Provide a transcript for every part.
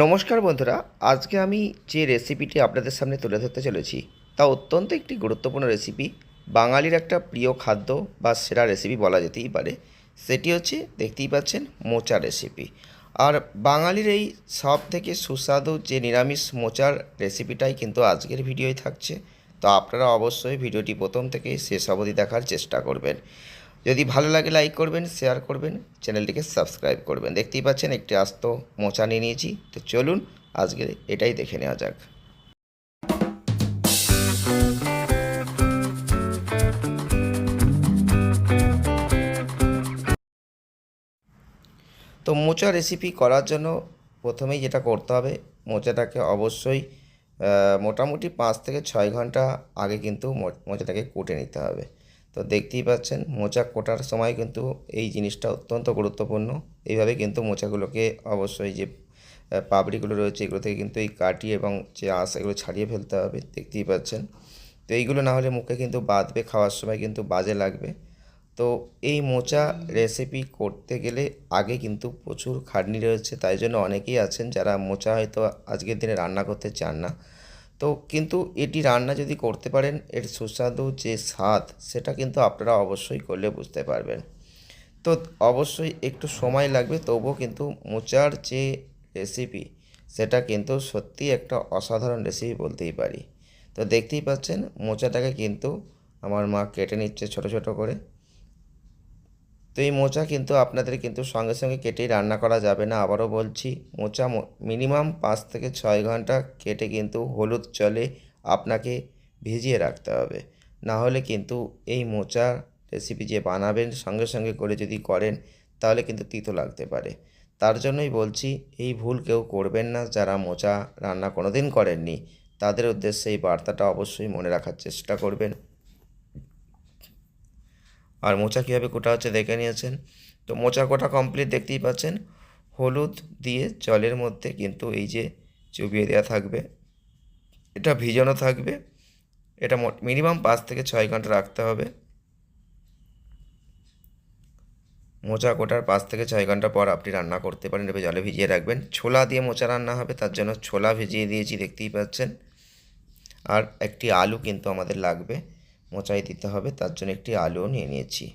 নমস্কার বন্ধুরা, আজকে আমি যে রেসিপিটি আপনাদের সামনে তুলে ধরতে চলেছি, তা অত্যন্ত একটি গুরুত্বপূর্ণ রেসিপি বাঙালির একটা প্রিয় খাদ্য বা সেরা রেসিপি বলা যেতেই পারে, সেটি হচ্ছে, দেখতেই পাচ্ছেন মোচা রেসিপি আর বাঙালির এই সব থেকে সুস্বাদু যে নিরামিষ মোচার রেসিপিটাই কিন্তু আজকের ভিডিওয় থাকছে, তো আপনারা অবশ্যই ভিডিওটি প্রথম থেকে শেষ অবধি দেখার চেষ্টা করবেন। যদি ভালো লাগে লাইক করবেন শেয়ার করবেন চ্যানেলটিকে সাবস্ক্রাইব করবেন। দেখতেই পাচ্ছেন, একটি আস্ত মোচা নিয়ে নিয়েছি। তো চলুন আজকে এটাই দেখে নেওয়া যাক। তো মোচা রেসিপি করার জন্য প্রথমেই যেটা করতে হবে, মোচাটাকে অবশ্যই মোটামুটি পাঁচ থেকে ছয় ঘণ্টা আগে কিন্তু মোচাটাকে কুটে নিতে হবে। তো দেখতেই পাচ্ছেন মোচা কোটার সময় কিন্তু এই জিনিসটা অত্যন্ত গুরুত্বপূর্ণ। এইভাবে কিন্তু মোচাগুলোকে অবশ্যই যে আহ, পাপড়িগুলো রয়েছে এগুলো থেকে কিন্তু এই কাটি এবং যে আঁশ এগুলো ছাড়িয়ে ফেলতে হবে দেখতেই পাচ্ছেন। তো এইগুলো না হলে মুখে কিন্তু বাঁধবে খাওয়ার সময় কিন্তু বাজে লাগবে। তো এই মোচা রেসিপি করতে গেলে আগে কিন্তু প্রচুর খাটনি রয়েছে তাই জন্য অনেকেই আছেন যারা মোচা হয়তো আজকের দিনে রান্না করতে চান না। তো কিন্তু এটি রান্না যদি করতে পারেন, এর সুস্বাদু যে স্বাদ, সেটা কিন্তু আপনারা অবশ্যই করলে বুঝতে পারবেন। তো অবশ্যই একটু সময় লাগবে, তবুও কিন্তু মোচার যে রেসিপি সেটা কিন্তু সত্যি একটা অসাধারণ রেসিপি বলতেই পারি। তো দেখতেই পাচ্ছেন, মোচাটাকে কিন্তু আমার মা কেটে নিচ্ছে ছোট ছোট করে। তো এই মোচা কিন্তু আপনাদের কিন্তু সঙ্গে সঙ্গে কেটেই রান্না করা যাবে না। আবারও বলছি, মোচা মিনিমাম পাঁচ থেকে ছয় ঘণ্টা কেটে কিন্তু হলুদ জলে আপনাকে ভিজিয়ে রাখতে হবে। না হলে কিন্তু এই মোচা রেসিপি যে বানাবেন সঙ্গে সঙ্গে করে যদি করেন, তাহলে কিন্তু তিতো লাগতে পারে। তার জন্যই বলছি, এই ভুল কেউ করবেন না। যারা মোচা রান্না কোনোদিন করেননি, তাদের উদ্দেশ্যে এই বার্তাটা অবশ্যই মনে রাখার চেষ্টা করবেন। আর মোচা কীভাবে কোটা হচ্ছে দেখে নিয়েছেন। তো মোচা কোটা কমপ্লিট দেখতেই পাচ্ছেন। হলুদ দিয়ে জলের মধ্যে কিন্তু এই যে চুবিয়ে দেওয়া থাকবে। এটা ভিজানো থাকবে। এটা মিনিমাম পাঁচ থেকে ছয় ঘণ্টা রাখতে হবে। মোচা কোটার পাঁচ থেকে ছয় ঘণ্টা পর আপনি রান্না করতে পারেন। এবার জলে ভিজিয়ে রাখবেন। ছোলা দিয়ে মোচা রান্না হবে, তার জন্য ছোলা ভিজিয়ে দিয়েছি, দেখতেই পাচ্ছেন। আর একটি আলু কিন্তু আমাদের লাগবে। মোচাই দিতে হবে, তার জন্য একটি আলুও নিয়ে নিয়েছি।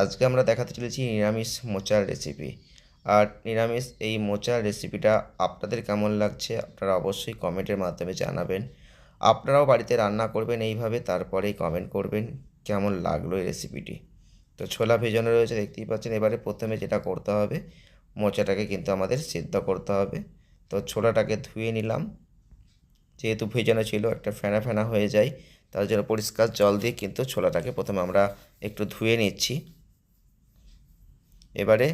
আজকে আমরা দেখাতে চলেছি নিরামিষ মোচার রেসিপি আর নিরামিষ এই মোচার রেসিপিটা আপনাদের কেমন লাগছে, আপনারা অবশ্যই কমেন্টের মাধ্যমে জানাবেন। আপনারাও বাড়িতে রান্না করবেন এইভাবে, তারপরেই কমেন্ট করবেন কেমন লাগল এই রেসিপিটি তো ছোলা ভেজানো রয়েছে, দেখতেই পাচ্ছেন, এবারে প্রথমে যেটা করতে হবে, মোচাটাকে কিন্তু আমাদের সিদ্ধ করতে হবে। তো ছোলাটাকে ধুয়ে নিলাম যেহেতু ভেজানো ছিল, একটা ফেনা ফেনা হয়ে যায়, তার জন্য পরিষ্কার জল দিয়ে কিন্তু ছোলাটাকে প্রথমে আমরা একটু ধুয়ে নিচ্ছি। এবারে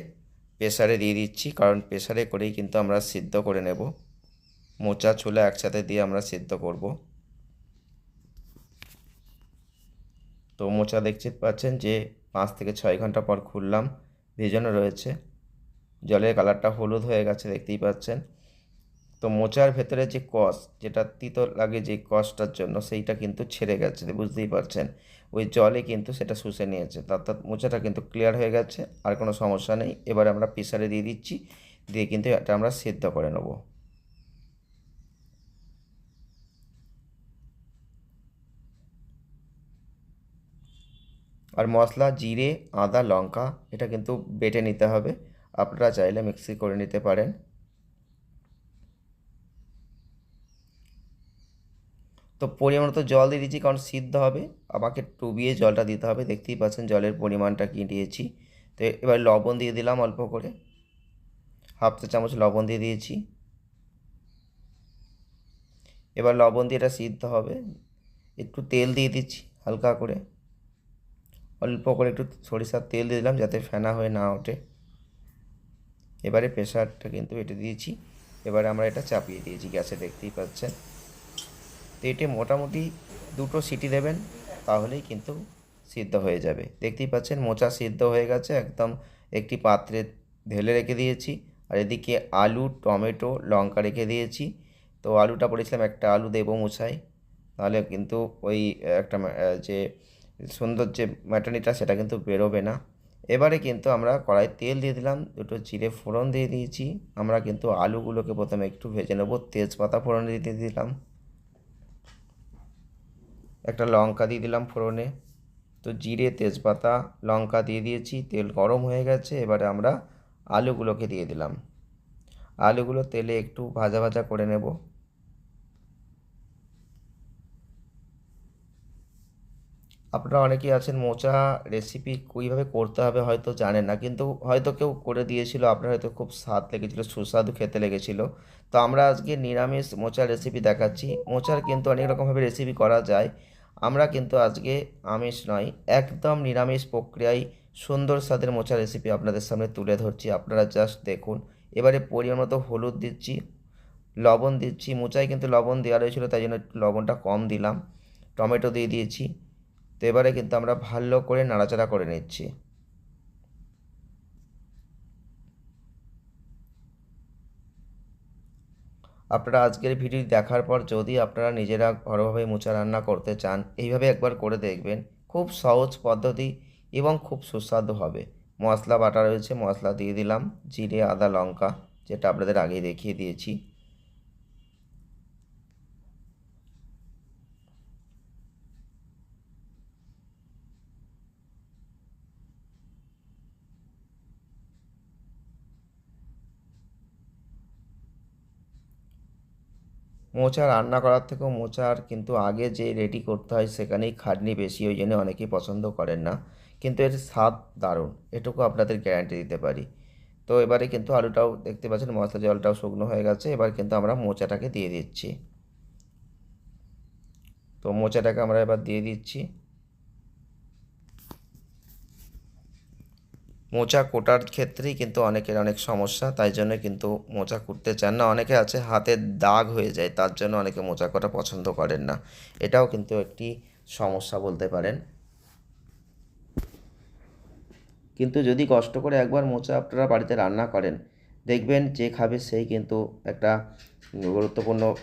প্রেসারে দিয়ে দিচ্ছি, কারণ প্রেসারে করেই কিন্তু আমরা সিদ্ধ করে নেব। মোচা, ছোলা একসাথে দিয়ে আমরা সিদ্ধ করব। তো মোচা দেখতে পাচ্ছেন যে পাঁচ থেকে ছয় ঘণ্টা পর খুললাম, ভেজানো রয়েছে। জলের কালারটা হলুদ হয়ে গেছে, দেখতেই পাচ্ছেন। তো মোচার ভেতরে যে কষ, যেটা তিতো লাগে যে কষটার জন্য, সেইটা কিন্তু ছেড়ে গেছে, বুঝতেই পারছেন? ওই জলে কিন্তু সেটা শুষে নিয়েছে, অর্থাৎ মোচাটা কিন্তু ক্লিয়ার হয়ে গেছে, আর কোনো সমস্যা নেই। এবারে আমরা প্রেসারে দিয়ে দিচ্ছি, দিয়ে কিন্তু এটা আমরা সেদ্ধ করে নেব। আর মশলা, জিরে, আদা, লঙ্কা, এটা কিন্তু বেটে নিতে হবে। আপনারা চাইলে মিক্সি করে নিতে পারেন। তো পরিমাণ মতো জল দিয়ে দিচ্ছি কারণ সিদ্ধ হবে। আমাকে টুবিয়ে জলটা দিতে হবে। দেখতেই পাচ্ছেন জলের পরিমাণটা কি দিয়েছি। তো এবার লবণ দিয়ে দিলাম অল্প করে। হাফ চা চামচ লবণ দিয়ে দিয়েছি। এবার লবণ দিয়ে এটা সিদ্ধ হবে। একটু তেল দিয়ে দিচ্ছি হালকা করে। অল্প করে একটু সরিষার তেল দিয়ে দিলাম যাতে ফেনা হয়ে না ওঠে। এবারে প্রেশারটা কিন্তু এটে দিয়েছি। এবারে আমরা এটা চাপিয়ে দিয়েছি গ্যাসে, দেখতেই পাচ্ছেন। তো এটি মোটামুটি দুটো সিটি দেবেন, তাহলেই কিন্তু সিদ্ধ হয়ে যাবে। দেখতেই পাচ্ছেন, মোচা সিদ্ধ হয়ে গেছে, একদম একটি পাত্রে ঢেলে রেখে দিয়েছি। আর এদিকে আলু, টমেটো, লঙ্কা রেখে দিয়েছি। তো আলুটা বলেছিলাম, একটা আলু দেবো মোচায় তাহলে কিন্তু ওই একটা যে সুন্দর যে ম্যাটানিটা সেটা কিন্তু বেরোবে না। এবারে কিন্তু আমরা কড়াই তেল দিয়ে দিলাম, দুটো জিরে ফোড়ন দিয়ে দিয়েছি। আমরা কিন্তু আলুগুলোকে প্রথমে একটু ভেজে নেব, তেজপাতা ফোড়ন দিয়ে দিলাম। একটা লঙ্কা দিয়ে দিলাম ফোড়নে। তো জিরে, তেজপাতা, লঙ্কা দিয়ে দিয়েছি, তেল গরম হয়ে গেছে, এবারে আমরা আলুগুলোকে দিয়ে দিলাম। আলুগুলো তেলে একটু ভাজা ভাজা করে নেব। আপনারা অনেকেই আছেন, মোচা রেসিপি কীভাবে করতে হবে হয়তো জানেন না, কিন্তু হয়তো কেউ করে দিয়েছিল, আপনার হয়তো খুব স্বাদ লেগেছিলো, সুস্বাদু খেতে লেগেছিলো। তো আমরা আজকে নিরামিষ মোচার রেসিপি দেখাচ্ছি। মোচার কিন্তু অনেক রকমভাবে রেসিপি করা যায়। আমরা কিন্তু আজকে আমিষ নয়, একদম নিরামিষ প্রক্রিয়ায় সুন্দর স্বাদের মোচা রেসিপি আপনাদের সামনে তুলে ধরছি। আপনারা জাস্ট দেখুন। এবারে পরিমাণ মতো হলুদ দিচ্ছি, লবণ দিচ্ছি। মোচায় কিন্তু লবণ দেওয়া রয়েছিলো, তাই জন্য লবণটা কম দিলাম। টমেটো দিয়ে দিয়েছি। তো এবারে কিন্তু আমরা ভালো করে নাড়াচাড়া করে নিচ্ছি। আপনারা আজকের ভিডিও দেখার পর যদি আপনারা নিজেরা ঘরোয়াভাবে মোচা রান্না করতে চান, এইভাবে একবার করে দেখবেন, খুব সহজ পদ্ধতি এবং খুব সুস্বাদু হবে। মশলা বাটা রয়েছে, মশলা দিয়ে দিলাম, জিরে, আদা, লঙ্কা, যেটা আপনাদের আগে দেখিয়ে দিয়েছি। মোচা রান্না করার থেকেও মোচার কিন্তু আগে যে রেডি করতে হয় সেখানেই খাটনি বেশি, ওই জন্য অনেকেই পছন্দ করেন না। কিন্তু এর স্বাদ দারুণ, এটুকু আপনাদের গ্যারান্টি দিতে পারি। তো এবারে কিন্তু আলুটাও দেখতে পাচ্ছেন, মশলা জলটাও শুকনো হয়ে গেছে, এবার কিন্তু আমরা মোচাটাকে দিয়ে দিচ্ছি। তো মোচাটাকে আমরা এবার দিয়ে দিচ্ছি। মোচা কোটার ক্ষেত্রেই কিন্তু অনেকের অনেক সমস্যা, তাই জন্য কিন্তু মোচা কুটতে চান না। অনেকে আছে হাতের দাগ হয়ে যায়, তার জন্য অনেকে মোচা কটা পছন্দ করেন না। এটাও কিন্তু একটি সমস্যা বলতে পারেন। কিন্তু যদি কষ্ট করে একবার মোচা আপনারা বাড়িতে রান্না করেন, দেখবেন যে খাবে সেই কিন্তু একটা গুরুত্বপূর্ণ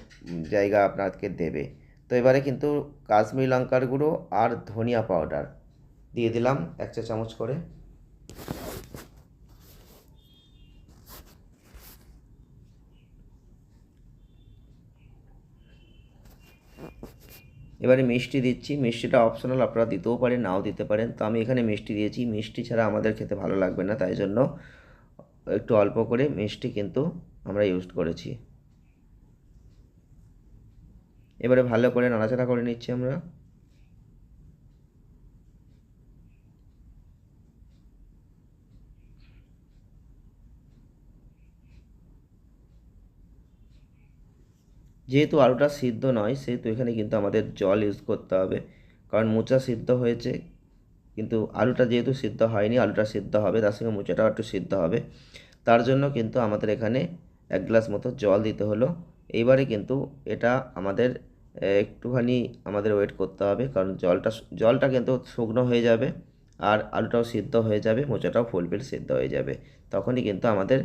জায়গা আপনাকে দেবে। তো এবারে কিন্তু কাশ্মীর লঙ্কার গুঁড়ো আর ধনিয়া পাউডার দিয়ে দিলাম, এক চা চামচ করে। এবারে মিষ্টি দিচ্ছি। মিষ্টিটা অপশনাল আপনারা দিতেও পারেন, নাও দিতে পারেন। তো আমি এখানে মিষ্টি দিয়েছি। মিষ্টি ছাড়া আমাদের খেতে ভালো লাগবে না, তাই জন্য একটু অল্প করে মিষ্টি কিন্তু আমরা ইউজ করেছি। এবারে ভালো করে নাড়াচাড়া করে নিচ্ছি আমরা। যেহেতু আলুটা সিদ্ধ নয়, সেহেতু এখানে কিন্তু আমাদের জল ইউজ করতে হবে। কারণ মোচা সিদ্ধ হয়েছে, কিন্তু আলুটা যেহেতু সিদ্ধ হয়নি, আলুটা সিদ্ধ হবে, তার সঙ্গে মোচাটাও একটু সিদ্ধ হবে। তার জন্য কিন্তু আমাদের এখানে এক গ্লাস মতো জল দিতে হলো। এইবারে কিন্তু এটা আমাদের একটুখানি আমাদের ওয়েট করতে হবে, কারণ জলটা জলটা কিন্তু শুকনো হয়ে যাবে, আর আলুটাও সিদ্ধ হয়ে যাবে, মোচাটাও ফুলফিল সিদ্ধ হয়ে যাবে। তখনই কিন্তু আমাদের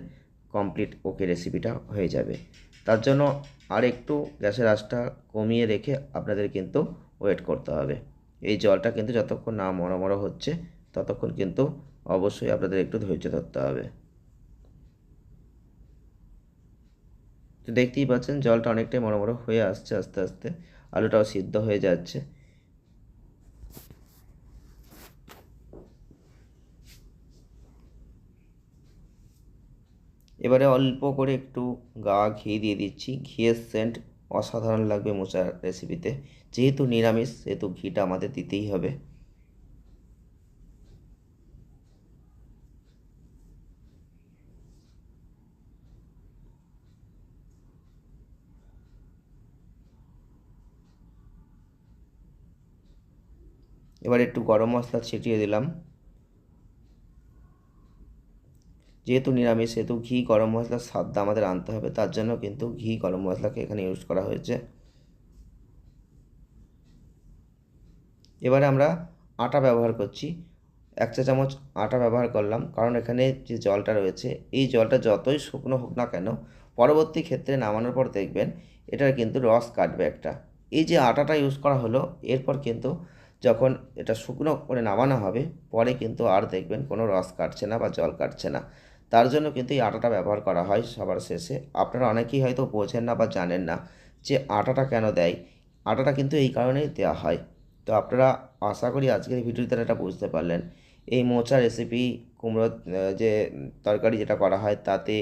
কমপ্লিট ওকে রেসিপিটা হয়ে যাবে। তার জন্য আর একটু গ্যাসের আঁচটা কমিয়ে রেখে আপনাদের কিন্তু ওয়েট করতে হবে। এই জলটা কিন্তু যতক্ষণ না মরমর হচ্ছে, ততক্ষণ কিন্তু অবশ্যই আপনাদের একটু ধৈর্য ধরতে হবে। তো দেখতেই পাচ্ছেন জলটা অনেকটাই মরমর হয়ে আসছে আস্তে আস্তে, আলুটাও সিদ্ধ হয়ে যাচ্ছে। এবারে অল্প করে একটু গা ঘি দিয়ে দিচ্ছি। ঘিয়ের সেন্ট অসাধারণ লাগবে মোচার রেসিপিতে যেহেতু নিরামিষ, সেহেতু ঘিটা আমাদের দিতেই হবে। এবার একটু গরম মশলা ছিটিয়ে দিলাম। যেহেতু নিরামিষ, সেহেতু ঘি, গরম মশলার স্বাদটা আমাদের আনতে হবে, তার জন্য কিন্তু ঘি, গরম মশলাকে এখানে ইউজ করা হয়েছে। এবারে আমরা আটা ব্যবহার করছি। এক চা চামচ আটা ব্যবহার করলাম, কারণ এখানে যে জলটা রয়েছে, এই জলটা যতই শুকনো হোক না কেন, পরবর্তী ক্ষেত্রে নামানোর পর দেখবেন এটার কিন্তু রস কাটবে একটা। এই যে আটাটা ইউজ করা হলো, এরপর কিন্তু যখন এটা শুকনো করে নামানো হবে, পরে কিন্তু আর দেখবেন কোনো রস কাটছে না বা জল কাটছে না। তার জন্য কিন্তু এই আটাটা ব্যবহার করা হয় সবার শেষে। আপনারা অনেকেই হয়তো বোঝেন না বা জানেন না যে আটাটা কেন দেয়। আটাটা কিন্তু এই কারণেই দেওয়া হয়। তো আপনারা আশা করি আজকের এই ভিডিওতে এটা বুঝতে পারলেন। এই মোচা রেসিপি কুমড়ো যে তরকারি যেটা করা হয় তাতে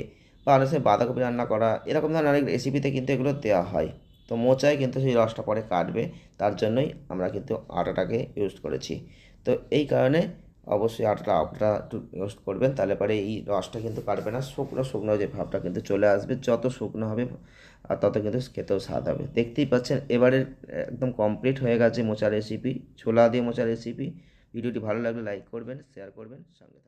বা অনেক সময় বাঁধাকপি রান্না করা, এরকম ধরনের অনেক রেসিপিতে কিন্তু এগুলো দেওয়া হয়। তো মোচায় কিন্তু সেই রসটা পরে কাটবে। তার জন্যই আমরা কিন্তু আটাটাকে ইউজ করেছি। তো এই কারণে অবশ্যই আটাটা আপনারা একটু রোস্ট করবেন, তাহলে পরে এই রসটা কিন্তু কাটবে না, শুকনো শুকনো যে ভাবটা কিন্তু চলে আসবে, যত শুকনো হবে আর তত কিন্তু খেতেও স্বাদ হবে। দেখতেই পাচ্ছেন এবারে একদম কমপ্লিট হয়ে গেছে মোচা রেসিপি ছোলা দিয়ে মোচা রেসিপি ভিডিওটি ভালো লাগলে লাইক করবেন শেয়ার করবেন, সঙ্গে